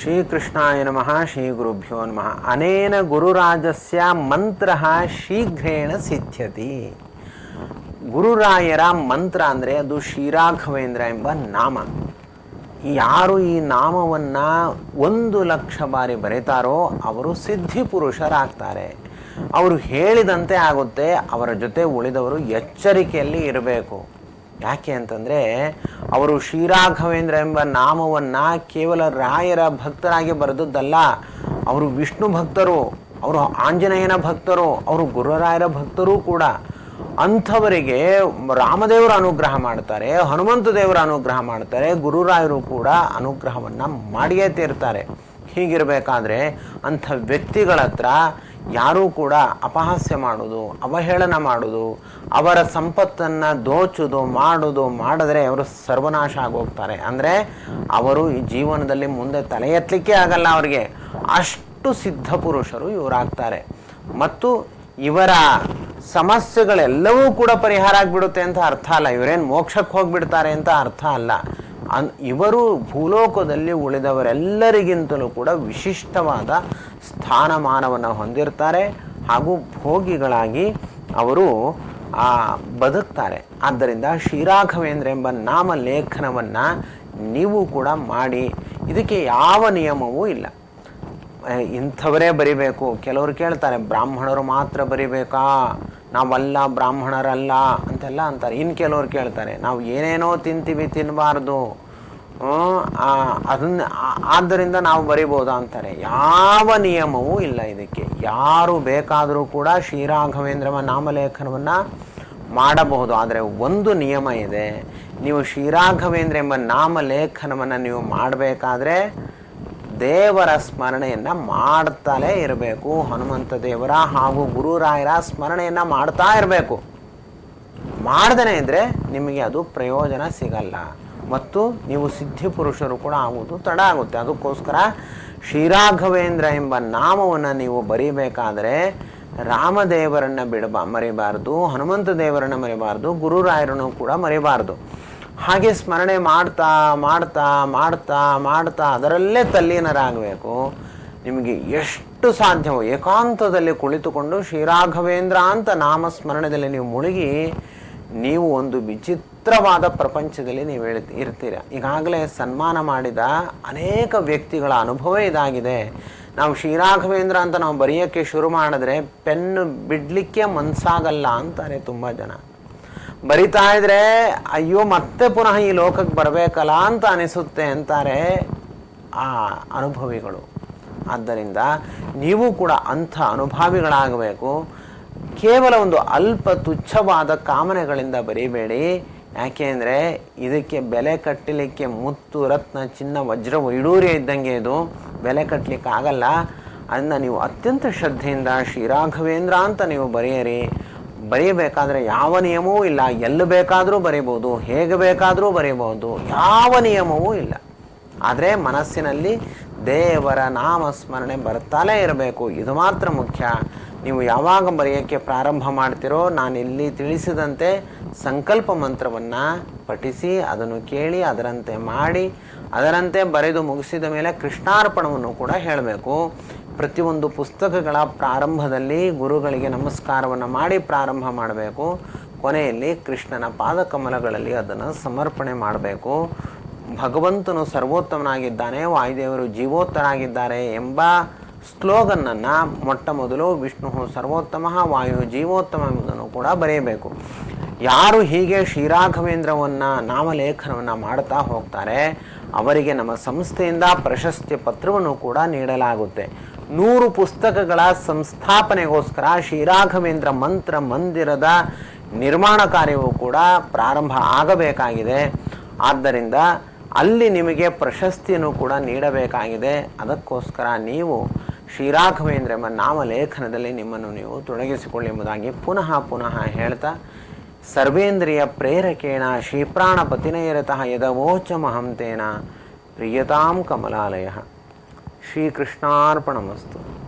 ಶ್ರೀಕೃಷ್ಣಾಯ ನಮಃ ಶ್ರೀ ಗುರುಭ್ಯೋ ನಮಃ. ಅನೇನ ಗುರುರಾಜಸ್ಯ ಮಂತ್ರ ಶೀಘ್ರೇಣ ಸಿದ್ಧತಿ ಗುರುರಾಯರ ಮಂತ್ರ ಅಂದರೆ ಅದು ಶ್ರೀರಾಘವೇಂದ್ರ ಎಂಬ ನಾಮ. ಯಾರು ಈ ನಾಮವನ್ನು ಒಂದು ಲಕ್ಷ ಬಾರಿ ಬರೀತಾರೋ ಅವರು ಸಿದ್ಧಿ ಪುರುಷರಾಗ್ತಾರೆ. ಅವರು ಹೇಳಿದಂತೆ ಆಗುತ್ತೆ, ಅವರ ಜೊತೆ ಉಳಿದವರು ಎಚ್ಚರಿಕೆಯಲ್ಲಿ ಇರಬೇಕು. ಯಾಕೆ ಅಂತಂದರೆ ಅವರು ಶ್ರೀರಾಘವೇಂದ್ರ ಎಂಬ ನಾಮವನ್ನು ಕೇವಲ ರಾಯರ ಭಕ್ತರಾಗಿ ಬರೆದದ್ದಲ್ಲ, ಅವರು ವಿಷ್ಣು ಭಕ್ತರು, ಅವರು ಆಂಜನೇಯನ ಭಕ್ತರು, ಅವರು ಗುರುರಾಯರ ಭಕ್ತರೂ ಕೂಡ ಅಂಥವರಿಗೆ ರಾಮದೇವರು ಅನುಗ್ರಹ ಮಾಡ್ತಾರೆ, ಹನುಮಂತ ದೇವರ ಅನುಗ್ರಹ ಮಾಡ್ತಾರೆ, ಗುರುರಾಯರು ಕೂಡ ಅನುಗ್ರಹವನ್ನು ಮಾಡಿಯೇ ತೀರ್ತಾರೆ. ಹೀಗಿರಬೇಕಾದ್ರೆ ಅಂಥ ವ್ಯಕ್ತಿಗಳ ಹತ್ರ ಯಾರೂ ಕೂಡ ಅಪಹಾಸ್ಯ ಮಾಡೋದು, ಅವಹೇಳನ ಮಾಡೋದು, ಅವರ ಸಂಪತ್ತನ್ನು ದೋಚೋದು, ಮಾಡೋದು, ಮಾಡಿದ್ರೆ ಅವರು ಸರ್ವನಾಶ ಆಗೋಗ್ತಾರೆ. ಅಂದರೆ ಅವರು ಈ ಜೀವನದಲ್ಲಿ ಮುಂದೆ ತಲೆ ಎತ್ತಲಿಕ್ಕೆ ಆಗಲ್ಲ ಅವರಿಗೆ. ಅಷ್ಟು ಸಿದ್ಧ ಪುರುಷರು ಇವರಾಗ್ತಾರೆ. ಮತ್ತು ಇವರ ಸಮಸ್ಯೆಗಳೆಲ್ಲವೂ ಕೂಡ ಪರಿಹಾರ ಆಗಿಬಿಡುತ್ತೆ ಅಂತ ಅರ್ಥ ಅಲ್ಲ. ಇವರೇನು ಮೋಕ್ಷಕ್ಕೆ ಹೋಗಿಬಿಡ್ತಾರೆ ಅಂತ ಅರ್ಥ ಅಲ್ಲ. ಅನ್ ಇವರು ಭೂಲೋಕದಲ್ಲಿ ಉಳಿದವರೆಲ್ಲರಿಗಿಂತಲೂ ಕೂಡ ವಿಶಿಷ್ಟವಾದ ಸ್ಥಾನಮಾನವನ್ನು ಹೊಂದಿರ್ತಾರೆ ಹಾಗೂ ಭೋಗಿಗಳಾಗಿ ಅವರು ಬದುಕ್ತಾರೆ. ಆದ್ದರಿಂದ ಶ್ರೀರಾಘವೇಂದ್ರ ಎಂಬ ನಾಮ ಲೇಖನವನ್ನು ನೀವು ಕೂಡ ಮಾಡಿ, ಇದಕ್ಕೆ ಯಾವ ನಿಯಮವೂ ಇಲ್ಲ. ಇಂಥವರೇ ಬರಿಬೇಕು. ಕೆಲವರು ಕೇಳ್ತಾರೆ, ಬ್ರಾಹ್ಮಣರು ಮಾತ್ರ ಬರಿಬೇಕಾ? ನಾವಲ್ಲ, ಬ್ರಾಹ್ಮಣರಲ್ಲ ಅಂತೆಲ್ಲ ಅಂತಾರೆ. ಇನ್ನು ಕೆಲವರು ಕೇಳ್ತಾರೆ, ನಾವು ಏನೇನೋ ತಿಂತೀವಿ ತಿನ್ನಬಾರ್ದು ಅದನ್ನ ಆದ್ದರಿಂದ ನಾವು ಬರಿಬೋದಾ ಅಂತಾರೆ. ಯಾವ ನಿಯಮವೂ ಇಲ್ಲ ಇದಕ್ಕೆ. ಯಾರು ಬೇಕಾದರೂ ಕೂಡ ಶ್ರೀರಾಘವೇಂದ್ರವ ನಾಮಲೇಖನವನ್ನು ಮಾಡಬಹುದು. ಆದರೆ ಒಂದು ನಿಯಮ ಇದೆ. ನೀವು ಶ್ರೀರಾಘವೇಂದ್ರ ಎಂಬ ನಾಮಲೇಖನವನ್ನು ನೀವು ಮಾಡಬೇಕಾದ್ರೆ ದೇವರ ಸ್ಮರಣೆಯನ್ನು ಮಾಡ್ತಲೇ ಇರಬೇಕು. ಹನುಮಂತ ದೇವರ ಹಾಗೂ ಗುರುರಾಯರ ಸ್ಮರಣೆಯನ್ನು ಮಾಡ್ತಾ ಇರಬೇಕು. ಮಾಡ್ದೇ ಇದ್ದರೆ ನಿಮಗೆ ಅದು ಪ್ರಯೋಜನ ಸಿಗಲ್ಲ. ಮತ್ತು ನೀವು ಸಿದ್ಧಿ ಪುರುಷರು ಕೂಡ ಆಗುವುದು ತಡ ಆಗುತ್ತೆ. ಅದಕ್ಕೋಸ್ಕರ ಶ್ರೀರಾಘವೇಂದ್ರ ಎಂಬ ನಾಮವನ್ನು ನೀವು ಬರೀಬೇಕಾದರೆ ರಾಮದೇವರನ್ನು ಬಿಡಬ, ಮರಿಬಾರ್ದು, ಹನುಮಂತ ದೇವರನ್ನು ಮರಿಬಾರ್ದು, ಗುರುರಾಯರನ್ನು ಕೂಡ ಮರಿಬಾರ್ದು. ಹಾಗೆ ಸ್ಮರಣೆ ಮಾಡ್ತಾ ಮಾಡ್ತಾ ಮಾಡ್ತಾ ಮಾಡ್ತಾ ಅದರಲ್ಲೇ ತಲ್ಲೀನರಾಗಬೇಕು. ನಿಮಗೆ ಎಷ್ಟು ಸಾಧ್ಯವೋ ಏಕಾಂತದಲ್ಲಿ ಕುಳಿತುಕೊಂಡು ಶ್ರೀರಾಘವೇಂದ್ರ ಅಂತ ನಾಮಸ್ಮರಣದಲ್ಲಿ ನೀವು ಮುಳುಗಿ ನೀವು ಒಂದು ವಿಚಿತ್ರವಾದ ಪ್ರಪಂಚದಲ್ಲಿ ನೀವು ಹೇಳಿ ಇರ್ತೀರ. ಈಗಾಗಲೇ ಸನ್ಮಾನ ಮಾಡಿದ ಅನೇಕ ವ್ಯಕ್ತಿಗಳ ಅನುಭವ ಇದಾಗಿದೆ. ನಾವು ಶ್ರೀರಾಘವೇಂದ್ರ ಅಂತ ನಾವು ಬರೆಯೋಕ್ಕೆ ಶುರು ಮಾಡಿದ್ರೆ ಪೆನ್ನು ಬಿಡಲಿಕ್ಕೆ ಮನಸ್ಸಾಗಲ್ಲ ಅಂತಾರೆ ತುಂಬ ಜನ. ಬರಿತಾ ಇದ್ರೆ, ಅಯ್ಯೋ, ಮತ್ತೆ ಪುನಃ ಈ ಲೋಕಕ್ಕೆ ಬರಬೇಕಲ್ಲ ಅಂತ ಅನಿಸುತ್ತೆ ಅಂತಾರೆ ಆ ಅನುಭವಿಗಳು. ಆದ್ದರಿಂದ ನೀವು ಕೂಡ ಅಂಥ ಅನುಭಾವಿಗಳಾಗಬೇಕು. ಕೇವಲ ಒಂದು ಅಲ್ಪ ತುಚ್ಛವಾದ ಕಾಮನೆಗಳಿಂದ ಬರೀಬೇಡಿ. ಯಾಕೆಂದರೆ ಇದಕ್ಕೆ ಬೆಲೆ ಕಟ್ಟಲಿಕ್ಕೆ ಮುತ್ತು, ರತ್ನ, ಚಿನ್ನ, ವಜ್ರ, ವೈಡೂರ್ಯ ಇದ್ದಂಗೆ ಇದು ಬೆಲೆ ಕಟ್ಟಲಿಕ್ಕೆ ಆಗಲ್ಲ. ಅದನ್ನು ನೀವು ಅತ್ಯಂತ ಶ್ರದ್ಧೆಯಿಂದ ಶ್ರೀರಾಘವೇಂದ್ರ ಅಂತ ನೀವು ಬರೆಯಿರಿ. ಬರೀಬೇಕಾದ್ರೆ ಯಾವ ನಿಯಮವೂ ಇಲ್ಲ. ಎಲ್ಲಿ ಬೇಕಾದರೂ ಬರೀಬೋದು, ಹೇಗೆ ಬೇಕಾದರೂ ಬರೀಬೋದು, ಯಾವ ನಿಯಮವೂ ಇಲ್ಲ. ಆದರೆ ಮನಸ್ಸಿನಲ್ಲಿ ದೇವರ ನಾಮಸ್ಮರಣೆ ಬರ್ತಾಲೇ ಇರಬೇಕು. ಇದು ಮಾತ್ರ ಮುಖ್ಯ. ನೀವು ಯಾವಾಗ ಬರೆಯೋಕ್ಕೆ ಪ್ರಾರಂಭ ಮಾಡ್ತಿರೋ ನಾನು ಇಲ್ಲಿ ತಿಳಿಸಿದಂತೆ ಸಂಕಲ್ಪ ಮಂತ್ರವನ್ನು ಪಠಿಸಿ, ಅದನ್ನು ಕೇಳಿ, ಅದರಂತೆ ಮಾಡಿ, ಅದರಂತೆ ಬರೆದು ಮುಗಿಸಿದ ಮೇಲೆ ಕೃಷ್ಣಾರ್ಪಣವನ್ನು ಕೂಡ ಹೇಳಬೇಕು. ಪ್ರತಿಯೊಂದು ಪುಸ್ತಕಗಳ ಪ್ರಾರಂಭದಲ್ಲಿ ಗುರುಗಳಿಗೆ ನಮಸ್ಕಾರವನ್ನು ಮಾಡಿ ಪ್ರಾರಂಭ ಮಾಡಬೇಕು. ಕೊನೆಯಲ್ಲಿ ಕೃಷ್ಣನ ಪಾದಕಮಲಗಳಲ್ಲಿ ಅದನ್ನು ಸಮರ್ಪಣೆ ಮಾಡಬೇಕು. ಭಗವಂತನು ಸರ್ವೋತ್ತಮನಾಗಿದ್ದಾನೆ, ವಾಯುದೇವರು ಜೀವೋತ್ತರಾಗಿದ್ದಾರೆ ಎಂಬ ಸ್ಲೋಗನ್ನನ್ನು ಮೊಟ್ಟ ಮೊದಲು ವಿಷ್ಣು ಸರ್ವೋತ್ತಮ ವಾಯು ಜೀವೋತ್ತಮ ಎಂಬುದನ್ನು ಕೂಡ ಬರೆಯಬೇಕು. ಯಾರು ಹೀಗೆ ಶ್ರೀರಾಘವೇಂದ್ರವನ್ನು ನಾಮಲೇಖನವನ್ನು ಮಾಡ್ತಾ ಹೋಗ್ತಾರೆ, ಅವರಿಗೆ ನಮ್ಮ ಸಂಸ್ಥೆಯಿಂದ ಪ್ರಶಸ್ತಿ ಪತ್ರವನ್ನು ಕೂಡ ನೀಡಲಾಗುತ್ತೆ. ನೂರು ಪುಸ್ತಕಗಳ ಸಂಸ್ಥಾಪನೆಗೋಸ್ಕರ ಶ್ರೀರಾಘವೇಂದ್ರ ಮಂತ್ರ ಮಂದಿರದ ನಿರ್ಮಾಣ ಕಾರ್ಯವೂ ಕೂಡ ಪ್ರಾರಂಭ ಆಗಬೇಕಾಗಿದೆ. ಆದ್ದರಿಂದ ಅಲ್ಲಿ ನಿಮಗೆ ಪ್ರಶಸ್ತಿಯನ್ನು ಕೂಡ ನೀಡಬೇಕಾಗಿದೆ. ಅದಕ್ಕೋಸ್ಕರ ನೀವು ಶ್ರೀರಾಘವೇಂದ್ರ ಎಂಬ ನಾಮಲೇಖನದಲ್ಲಿ ನಿಮ್ಮನ್ನು ನೀವು ತೊಡಗಿಸಿಕೊಳ್ಳಿ ಎಂಬುದಾಗಿ ಪುನಃ ಪುನಃ ಹೇಳ್ತಾ, ಸರ್ವೇಂದ್ರಿಯ ಪ್ರೇರಕೇಣ ಶ್ರೀಪ್ರಾಣಪತಿನಯರತಃ ಯದವೋಚಮಹಂತೇನ, ಪ್ರಿಯತಾಂ ಕಮಲಾಲಯ. ಶ್ರೀಕೃಷ್ಣಾರ್ಪಣಮಸ್ತು.